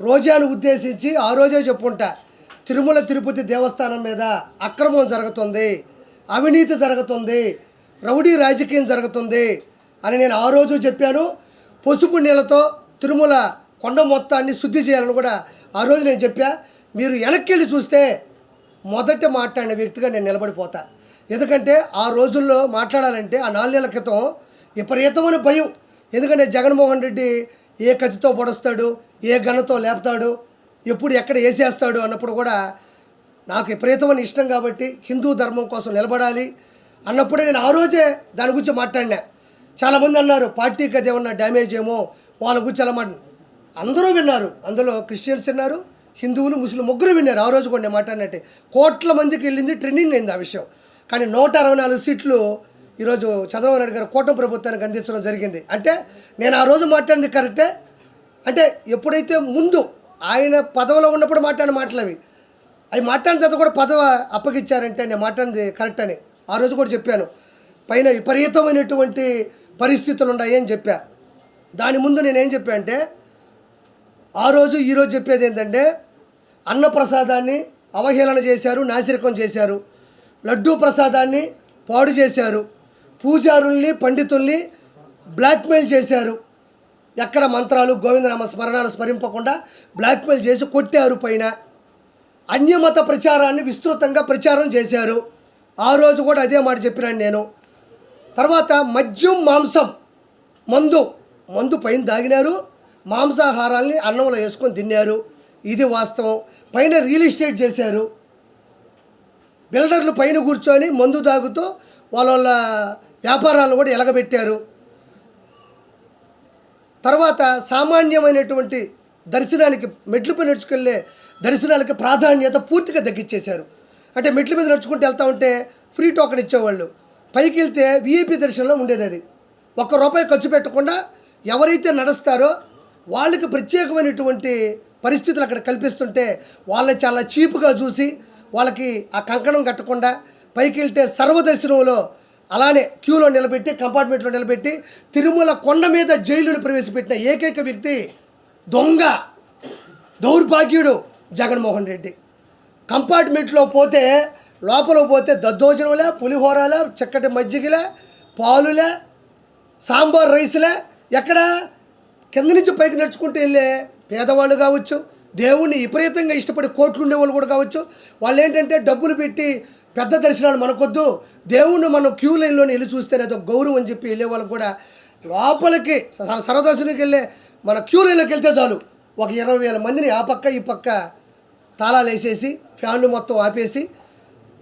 రోజాను ఉద్దేశించి ఆ రోజే చెప్పుంటా తిరుమల తిరుపతి దేవస్థానం మీద అక్రమం జరుగుతుంది అవినీతి జరుగుతుంది రౌడీ రాజకీయం జరుగుతుంది అని నేను ఆ రోజు చెప్పాను. పసుపు నీళ్ళతో తిరుమల కొండ మొత్తాన్ని శుద్ధి చేయాలని కూడా ఆ రోజు నేను చెప్పా. మీరు వెనక్కి వెళ్ళి చూస్తే మొదట మాట్లాడిన వ్యక్తిగా నేను నిలబడిపోతా. ఎందుకంటే ఆ రోజుల్లో మాట్లాడాలంటే ఆ నాలుగేళ్ళ క్రితం విపరీతమైన భయం. ఎందుకంటే జగన్మోహన్ రెడ్డి ఏ కత్తితో పొడుస్తాడు ఏ గన్నతో లేపుతాడు ఎప్పుడు ఎక్కడ వేసేస్తాడు అన్నప్పుడు కూడా నాకు విపరీతమైన ఇష్టం కాబట్టి హిందూ ధర్మం కోసం నిలబడాలి అన్నప్పుడే నేను ఆ రోజే దాని గురించి మాట్లాడినా. చాలామంది అన్నారు పార్టీకి అది ఏమన్నా డ్యామేజ్ ఏమో? వాళ్ళ గురించి అలా మాట అందరూ విన్నారు. అందులో క్రిస్టియన్స్ విన్నారు హిందువులు ముస్లిం ముగ్గురు విన్నారు. ఆ రోజు కూడా నేను మాట్లాడినట్టే. కోట్ల మందికి వెళ్ళింది ట్రెండింగ్ అయింది ఆ విషయం. కానీ నూట అరవై నాలుగు సీట్లు ఈరోజు చంద్రబాబు నాయుడు గారు కూటమి ప్రభుత్వానికి అందించడం జరిగింది. అంటే నేను ఆ రోజు మాట్లాడింది కరెక్టే? అంటే ఎప్పుడైతే ముందు ఆయన పదవిలో ఉన్నప్పుడు మాట్లాడిన మాటలు అవి అవి మాట్లాడిన తర్వాత కూడా పదవి అప్పగిచ్చారంటే నేను మాట్లాడింది కరెక్ట్ అని. ఆ రోజు కూడా చెప్పాను. పైన విపరీతమైనటువంటి పరిస్థితులు ఉన్నాయి అని చెప్పా. దాని ముందు నేనేం చెప్పా అంటే ఆ రోజు ఈరోజు చెప్పేది ఏంటంటే అన్నప్రసాదాన్ని అవహేళన చేశారు నాసిరకం చేశారు లడ్డూ ప్రసాదాన్ని పాడు చేశారు పూజారుల్ని పండితుల్ని బ్లాక్మెయిల్ చేశారు. ఎక్కడ మంత్రాలు గోవిందనామ స్మరణాలు స్మరింపకుండా బ్లాక్మెయిల్ చేసి కొట్టారు పైన. అన్యమత ప్రచారాన్ని విస్తృతంగా ప్రచారం చేశారు. ఆ రోజు కూడా అదే మాట చెప్పినాను నేను. తర్వాత మద్యం మాంసం మందు మందు పైన దాగినారు. మాంసాహారాల్ని అన్నంలో వేసుకొని తిన్నారు. ఇది వాస్తవం. పైన రియల్ ఎస్టేట్ చేశారు. బిల్డర్లు పైన కూర్చొని మందు తాగుతూ వాళ్ళ వాళ్ళ వ్యాపారాలను కూడా ఎలగబెట్టారు. తర్వాత సామాన్యమైనటువంటి దర్శనానికి మెట్లపై నడుచుకెళ్ళే దర్శనాలకి ప్రాధాన్యత పూర్తిగా తగ్గించేశారు అంటే మెట్ల మీద నడుచుకుంటూ వెళ్తా ఉంటే ఫ్రీ టోకెన్ ఇచ్చేవాళ్ళు. పైకి వెళ్తే విఐపి దర్శనంలో ఉండేది అది. ఒక్క రూపాయి ఖర్చు పెట్టకుండా ఎవరైతే నడుస్తారో వాళ్ళకి ప్రత్యేకమైనటువంటి పరిస్థితులు అక్కడ కల్పిస్తుంటే వాళ్ళని చాలా చీప్గా చూసి వాళ్ళకి ఆ కంకణం కట్టకుండా పైకి వెళ్తే సర్వదర్శనంలో అలానే క్యూలో నిలబెట్టి కంపార్ట్మెంట్లో నిలబెట్టి తిరుమల కొండ మీద జైలును ప్రవేశపెట్టిన ఏకైక వ్యక్తి దొంగ దౌర్భాగ్యుడు జగన్మోహన్ రెడ్డి. కంపార్ట్మెంట్లో పోతే లోపల పోతే దద్దోజనంలే పులిహోరలే చక్కటి మజ్జిగలే పాలులే సాంబార్ రైస్లే. ఎక్కడ? కింద నుంచి పైకి నడుచుకుంటూ వెళ్ళే పేదవాళ్ళు కావచ్చు దేవుణ్ణి విపరీతంగా ఇష్టపడి కోట్లు ఉండేవాళ్ళు కూడా కావచ్చు. వాళ్ళు ఏంటంటే డబ్బులు పెట్టి పెద్ద దర్శనాలు మనకొద్దు. దేవుణ్ణి మనం క్యూ లైన్లో వెళ్ళి చూస్తేనే అదొక గౌరవం అని చెప్పి వెళ్ళే వాళ్ళు కూడా లోపలికి స- వెళ్ళే మన క్యూ లైన్లోకి వెళ్తే చాలు. ఒక ఇరవై వేల మందిని ఆ పక్క ఈ పక్క తాళాలు వేసేసి ఫ్యాన్లు మొత్తం ఆపేసి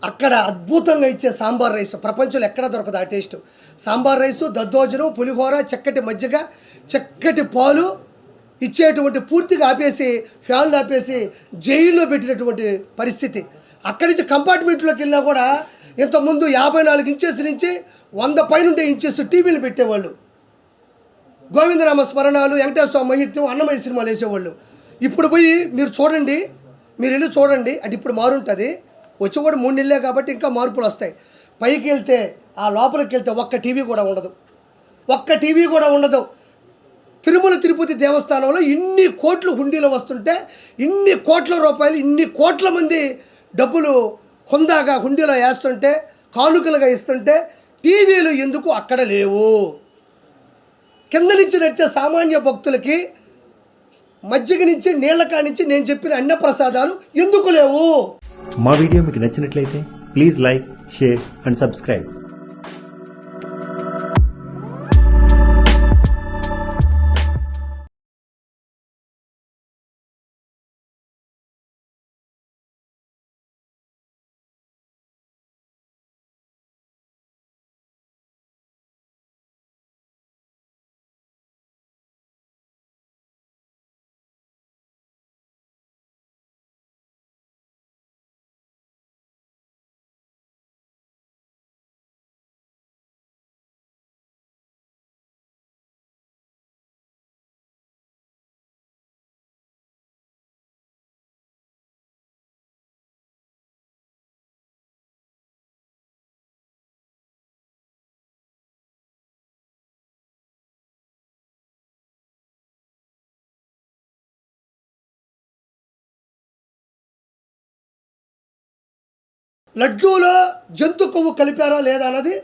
అక్కడ అద్భుతంగా ఇచ్చే సాంబార్ రైస్ ప్రపంచంలో ఎక్కడ దొరకదు ఆ టేస్ట్. సాంబార్ రైస్ దద్దోజనం పులిహోర చక్కటి మజ్జిగ చక్కటి పాలు ఇచ్చేటువంటి పూర్తిగా ఆపేసి ఫ్యాన్లు ఆపేసి జైల్లో పెట్టినటువంటి పరిస్థితి. అక్కడి నుంచి కంపార్ట్మెంట్లోకి వెళ్ళినా కూడా ఇంతకుముందు యాభై నాలుగు ఇంచెస్ నుంచి వంద పైనుండే ఇంచెస్ టీవీలు పెట్టేవాళ్ళు. గోవిందరామ స్మరణాలు వెంకటేశ్వర మహిత్యం అన్నమయ్య సినిమాలు వేసేవాళ్ళు. ఇప్పుడు పోయి మీరు చూడండి మీరు వెళ్ళి చూడండి అది ఇప్పుడు మారుంటుంది. వచ్చి కూడా మూడు నెలలే కాబట్టి ఇంకా మార్పులు వస్తాయి. పైకి వెళ్తే ఆ లోపలికి వెళ్తే ఒక్క టీవీ కూడా ఉండదు. ఒక్క టీవీ కూడా ఉండదు. తిరుమల తిరుపతి దేవస్థానంలో ఇన్ని కోట్లు హుండీలు వస్తుంటే ఇన్ని కోట్ల రూపాయలు ఇన్ని కోట్ల మంది డబ్బులు హుందాగా హుండీలో వేస్తుంటే కానుకలుగా ఇస్తుంటే టీవీలు ఎందుకు అక్కడ లేవు? కింద నుంచి నడిచే సామాన్య భక్తులకి మజ్జిగ నుంచి నీళ్ళ కానించి నేను చెప్పిన అన్నప్రసాదాలు ఎందుకు లేవు? మా వీడియో మీకు నచ్చినట్లయితే please like share and subscribe. లడ్డూలో జంతు కొవ్వు కలిపారా లేదా అన్నది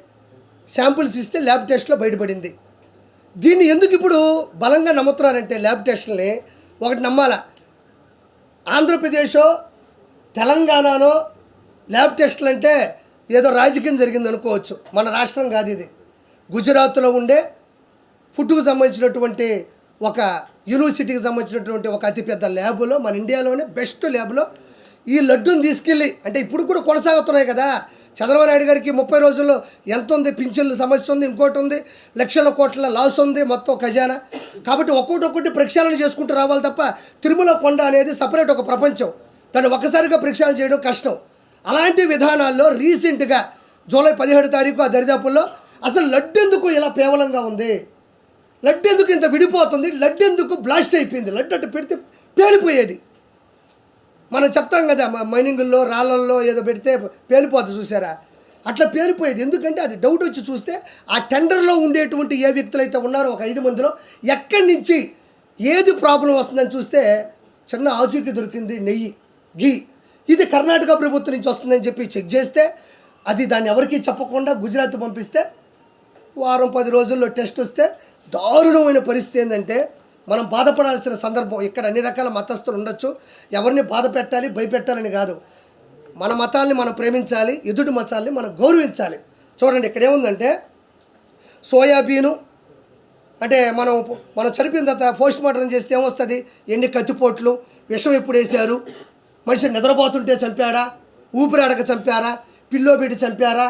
శాంపిల్స్ ఇస్తే ల్యాబ్ టెస్ట్లో బయటపడింది. దీన్ని ఎందుకు ఇప్పుడు బలంగా నమ్ముతున్నారంటే ల్యాబ్ టెస్ట్ని ఒకటి నమ్మాలా? ఆంధ్రప్రదేశో తెలంగాణలో ల్యాబ్ టెస్ట్లు అంటే ఏదో రాజకీయం జరిగింది అనుకోవచ్చు. మన రాష్ట్రం కాదు ఇది. గుజరాత్లో ఉండే ఫుడ్కు సంబంధించినటువంటి ఒక యూనివర్సిటీకి సంబంధించినటువంటి ఒక అతిపెద్ద ల్యాబులో మన ఇండియాలోనే బెస్ట్ ల్యాబ్లో ఈ లడ్డూని తీసుకెళ్ళి అంటే ఇప్పుడు కూడా కొనసాగుతున్నాయి కదా. చంద్రబాబు నాయుడు గారికి ముప్పై రోజుల్లో ఎంత ఉంది? పింఛన్ల సమస్య ఉంది ఇంకోటి ఉంది. లక్షల కోట్ల లాస్ ఉంది మొత్తం ఖజానా. కాబట్టి ఒక్కొక్కటి ఒక్కటి ప్రక్షాళన చేసుకుంటూ రావాలి తప్ప తిరుమల కొండ అనేది సపరేట్ ఒక ప్రపంచం. దాన్ని ఒక్కసారిగా ప్రక్షాళన చేయడం కష్టం. అలాంటి విధానాల్లో రీసెంట్గా జూలై పదిహేడు తారీఖు ఆ దరిదాపుల్లో అసలు లడ్డెందుకు ఇలా పేవలంగా ఉంది? లడ్డెందుకు ఇంత విడిపోతుంది? లడ్డెందుకు బ్లాస్ట్ అయిపోయింది? లడ్డు అట్టు పెడితే పేలిపోయేది. మనం చెప్తాం కదా మైనింగుల్లో రాళ్ళల్లో ఏదో పెడితే పేలిపోతుంది చూసారా? అట్లా పేలిపోయేది. ఎందుకంటే అది డౌట్ వచ్చి చూస్తే ఆ టెండర్లో ఉండేటువంటి ఏ వ్యక్తులు అయితే ఉన్నారో ఒక ఐదు మందిలో ఎక్కడి నుంచి ఏది ప్రాబ్లం వస్తుందని చూస్తే చిన్న ఆచూకీ దొరికింది నెయ్యి గీ. ఇది కర్ణాటక ప్రభుత్వం నుంచి వస్తుందని చెప్పి చెక్ చేస్తే అది దాన్ని ఎవరికీ చెప్పకుండా గుజరాత్ పంపిస్తే వారం పది రోజుల్లో టెస్ట్ వస్తే దారుణమైన పరిస్థితి ఏంటంటే మనం బాధపడాల్సిన సందర్భం ఇక్కడ అన్ని రకాల మతస్థులు ఉండొచ్చు. ఎవరిని బాధ పెట్టాలి భయపెట్టాలని కాదు. మన మతాల్ని మనం ప్రేమించాలి ఎదుటి మతాల్ని మనం గౌరవించాలి. చూడండి ఇక్కడ ఏముందంటే సోయాబీను అంటే మనం మనం చనిపోయిన తర్వాత పోస్ట్ మార్టం చేస్తే ఏమొస్తుంది? ఎన్ని కత్తిపోట్లు విషం ఎప్పుడు వేశారు? మనిషి నిద్రపోతుంటే చంపాడా? ఊపిరాడక చంపారా? పిల్లో పెట్టి చంపారా?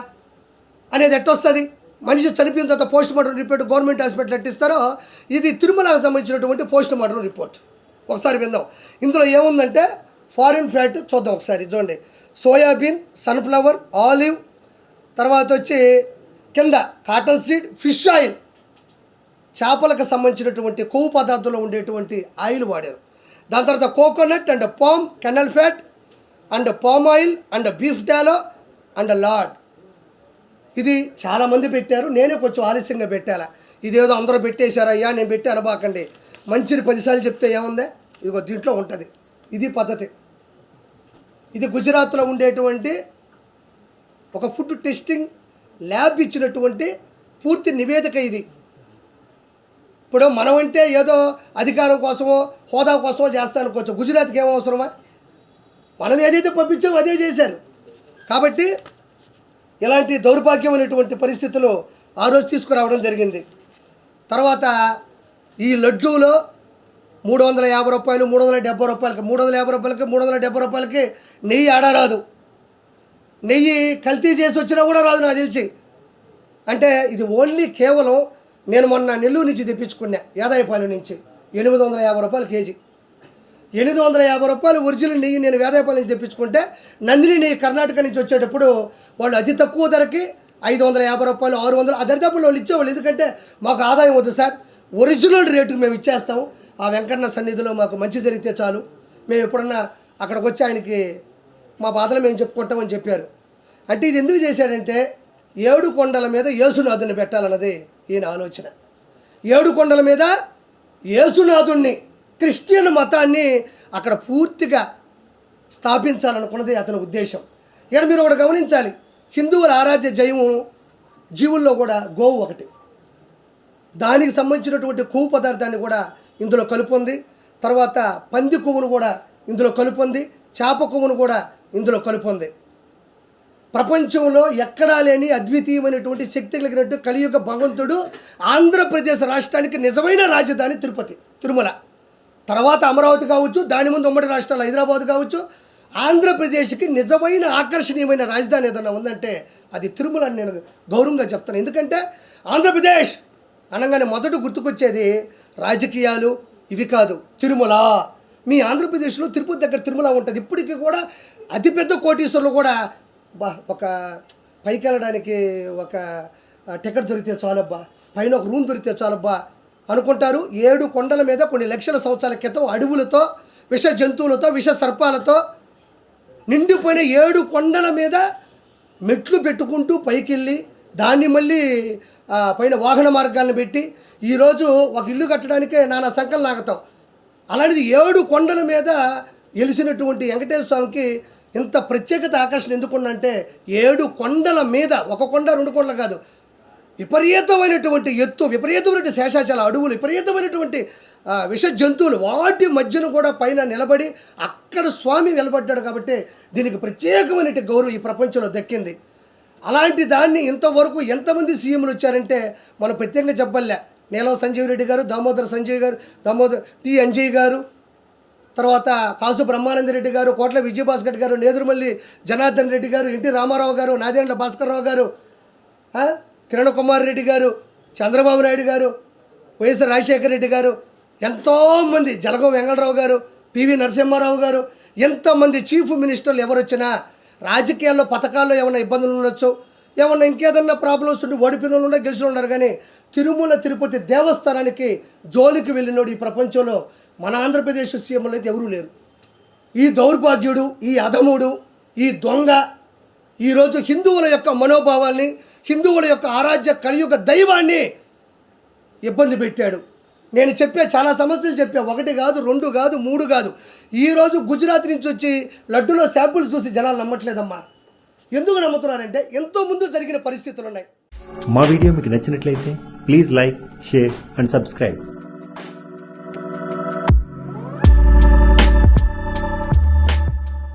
అనేది ఎట్టొస్తుంది? మనిషి చనిపోయిన తర్వాత post mortem report government hospital ఎట్టిస్తారో ఇది తిరుమలకు సంబంధించినటువంటి పోస్ట్ మార్టం రిపోర్ట్. ఒకసారి విందాం. ఇందులో ఏముందంటే ఫారిన్ ఫ్యాట్ చూద్దాం ఒకసారి. చూడండి సోయాబీన్ సన్ఫ్లవర్ ఆలివ్ తర్వాత వచ్చి కింద కాటన్ సీడ్ ఫిష్ ఆయిల్. చేపలకు సంబంధించినటువంటి కొవ్వు పదార్థంలో ఉండేటువంటి ఆయిల్ వాడారు. దాని తర్వాత coconut and palm kernel fat and palm oil and beef tallow and lard ఇది చాలామంది పెట్టారు. నేనే కొంచెం ఆలస్యంగా పెట్టాలా? ఇదేదో అందరూ పెట్టేశారయ్యా నేను పెట్టి అనబాకండి. మంచిని పదిసార్లు చెప్తే ఏముందే? ఇదిగో దీంట్లో ఉంటుంది. ఇది పద్ధతి. ఇది గుజరాత్లో ఉండేటువంటి ఒక ఫుడ్ టెస్టింగ్ ల్యాబ్ ఇచ్చినటువంటి పూర్తి నివేదిక ఇది. ఇప్పుడు మనం అంటే ఏదో అధికారం కోసమో హోదా కోసమో చేస్తాను కొంచెం గుజరాత్కి ఏం అవసరమా? మనం ఏదైతే పంపించామో అదే చేశారు. కాబట్టి ఇలాంటి దౌర్భాగ్యమైనటువంటి పరిస్థితులు ఆ రోజు తీసుకురావడం జరిగింది. తర్వాత ఈ లడ్డూలో మూడు వందల యాభై రూపాయలు మూడు వందల డెబ్బై రూపాయలకి మూడు వందల యాభై రూపాయలకి మూడు వందల డెబ్బై రూపాయలకి నెయ్యి ఆడరాదు నెయ్యి కల్తీ చేసి వచ్చినా కూడా రాదు నాకు తెలిసి. అంటే ఇది ఓన్లీ కేవలం నేను మొన్న నెల్లూరు నుంచి తెప్పించుకున్నా యాదాయపాలెం నుంచి. ఎనిమిది వందల యాభై రూపాయలు కేజీ. ఎనిమిది వందల యాభై రూపాయలు ఒరిజినల్ నెయ్యి నేను వేదాయపాలెం నుంచి తెప్పించుకుంటే నందిని నెయ్యి కర్ణాటక నుంచి వచ్చేటప్పుడు వాళ్ళు అతి తక్కువ ధరకి ఐదు వందల యాభై రూపాయలు ఆరు వందలు. ఆ దరిదాపులు వాళ్ళు ఇచ్చేవాళ్ళు. ఎందుకంటే మాకు ఆదాయం వద్దు సార్. ఒరిజినల్ రేటుకి మేము ఇచ్చేస్తాం. ఆ వెంకన్న సన్నిధిలో మాకు మంచి జరిగితే చాలు. మేము ఎప్పుడన్నా అక్కడికి వచ్చి ఆయనకి మా బాధలు మేము చెప్పుకుంటామని చెప్పారు. అంటే ఇది ఎందుకు చేశాడంటే ఏడు కొండల మీద యేసునాథుని పెట్టాలన్నది ఈయన ఆలోచన. ఏడు కొండల మీద యేసునాథుణ్ణి క్రిస్టియన్ మతాన్ని అక్కడ పూర్తిగా స్థాపించాలనుకున్నది అతని ఉద్దేశం. ఇక్కడ మీరు ఒకటి గమనించాలి. హిందువుల ఆరాధ్య జయము జీవుల్లో కూడా గోవు ఒకటి. దానికి సంబంధించినటువంటి కొవ్వు పదార్థాన్ని కూడా ఇందులో కలుపుంది తర్వాత పంది కొవ్వును కూడా ఇందులో కలుపుంది చేప కొవ్వును కూడా ఇందులో కలుపుంది ప్రపంచంలో ఎక్కడా లేని అద్వితీయమైనటువంటి శక్తి కలిగినట్టు కలియుగ భగవంతుడు ఆంధ్రప్రదేశ్ రాష్ట్రానికి నిజమైన రాజధాని తిరుపతి తిరుమల. తర్వాత అమరావతి కావచ్చు దాని ముందు ఉమ్మడి రాష్ట్రాలు హైదరాబాద్ కావచ్చు ఆంధ్రప్రదేశ్కి నిజమైన ఆకర్షణీయమైన రాజధాని ఏదైనా ఉందంటే అది తిరుమల అని నేను గౌరవంగా చెప్తాను ఎందుకంటే ఆంధ్రప్రదేశ్ అనగానే మొదట గుర్తుకొచ్చేది రాజకీయాలు ఇవి కాదు తిరుమల. మీ ఆంధ్రప్రదేశ్లో తిరుపతి దగ్గర తిరుమల ఉంటుంది. ఇప్పటికీ కూడా అతిపెద్ద కోటీశ్వరులు కూడా బా ఒక పైకి వెళ్ళడానికి ఒక టికెట్ దొరికితే చాలబ్బా పైన ఒక రూమ్ దొరికితే చాలబ్బా అనుకుంటారు. ఏడు కొండల మీద కొన్ని లక్షల సంవత్సరాల క్రితం అడవులతో విష జంతువులతో విష సర్పాలతో నిండిపోయిన ఏడు కొండల మీద మెట్లు పెట్టుకుంటూ పైకి వెళ్ళి దాన్ని మళ్ళీ పైన వాహన మార్గాలను పెట్టి ఈరోజు ఒక ఇల్లు కట్టడానికే నానా సంకల్ నాగతాం అలాంటిది ఏడు కొండల మీద వెలిసినటువంటి వెంకటేశ్వర స్వామికి ఇంత ప్రత్యేకత ఆకర్షణ ఎందుకున్నంటే ఏడు కొండల మీద ఒక కొండ రెండు కొండలు కాదు విపరీతమైనటువంటి ఎత్తు విపరీతమైనటువంటి శేషాచల అడవులు విపరీతమైనటువంటి విష జంతువులు వాటి మధ్యన కూడా పైన నిలబడి అక్కడ స్వామి నిలబడ్డాడు కాబట్టి దీనికి ప్రత్యేకమైన గౌరవం ఈ ప్రపంచంలో దక్కింది. అలాంటి దాన్ని ఇంతవరకు ఎంతమంది సీఎంలు వచ్చారంటే మనం ప్రత్యేకంగా చెప్పలే. నీలం సంజీవ్ రెడ్డి గారు దామోదర్ సంజయ్ గారు దామోదర్ టి అంజయ్ గారు తర్వాత కాసు బ్రహ్మానంద రెడ్డి గారు కోట్ల విజయభాస్కర్ గారు నేదురుమల్లి జనార్దన్ రెడ్డి గారు ఎన్టీ రామారావు గారు నాదేండ్ల భాస్కర్రావు గారు కిరణ్ కుమార్ రెడ్డి గారు చంద్రబాబు నాయుడు గారు వైఎస్ రాజశేఖర రెడ్డి గారు ఎంతోమంది జలగం వెంకటరావు గారు పివి నరసింహారావు గారు ఎంతమంది చీఫ్ మినిస్టర్లు ఎవరు వచ్చినా రాజకీయాల్లో పథకాల్లో ఏమైనా ఇబ్బందులు ఉండొచ్చు ఏమన్నా ఇంకేదన్నా ప్రాబ్లమ్స్ ఉండి ఓడిపిన వాళ్ళు ఉండే గెలిచిన ఉన్నారు కానీ తిరుమల తిరుపతి దేవస్థానానికి జోలికి వెళ్ళినోడు ఈ ప్రపంచంలో మన ఆంధ్రప్రదేశ్ సీఎంలు అయితే ఎవరూ లేరు. ఈ దౌర్భాగ్యుడు ఈ అధముడు ఈ దొంగ ఈరోజు హిందువుల యొక్క మనోభావాల్ని హిందువుల యొక్క ఆరాధ్య కలియుగ దైవాన్ని ఇబ్బంది పెట్టాడు. నేను చెప్పే చాలా సమస్యలు చెప్పా. ఒకటి కాదు రెండు కాదు మూడు కాదు. ఈరోజు గుజరాత్ నుంచి వచ్చి లడ్డూలో శాంపుల్స్ చూసి జనాలు నమ్మట్లేదమ్మా. ఎందుకు నమ్ముతున్నారంటే ఎంతో ముందు జరిగిన పరిస్థితులు ఉన్నాయి మా వీడియో మీకు నచ్చినట్లయితే please like share and subscribe.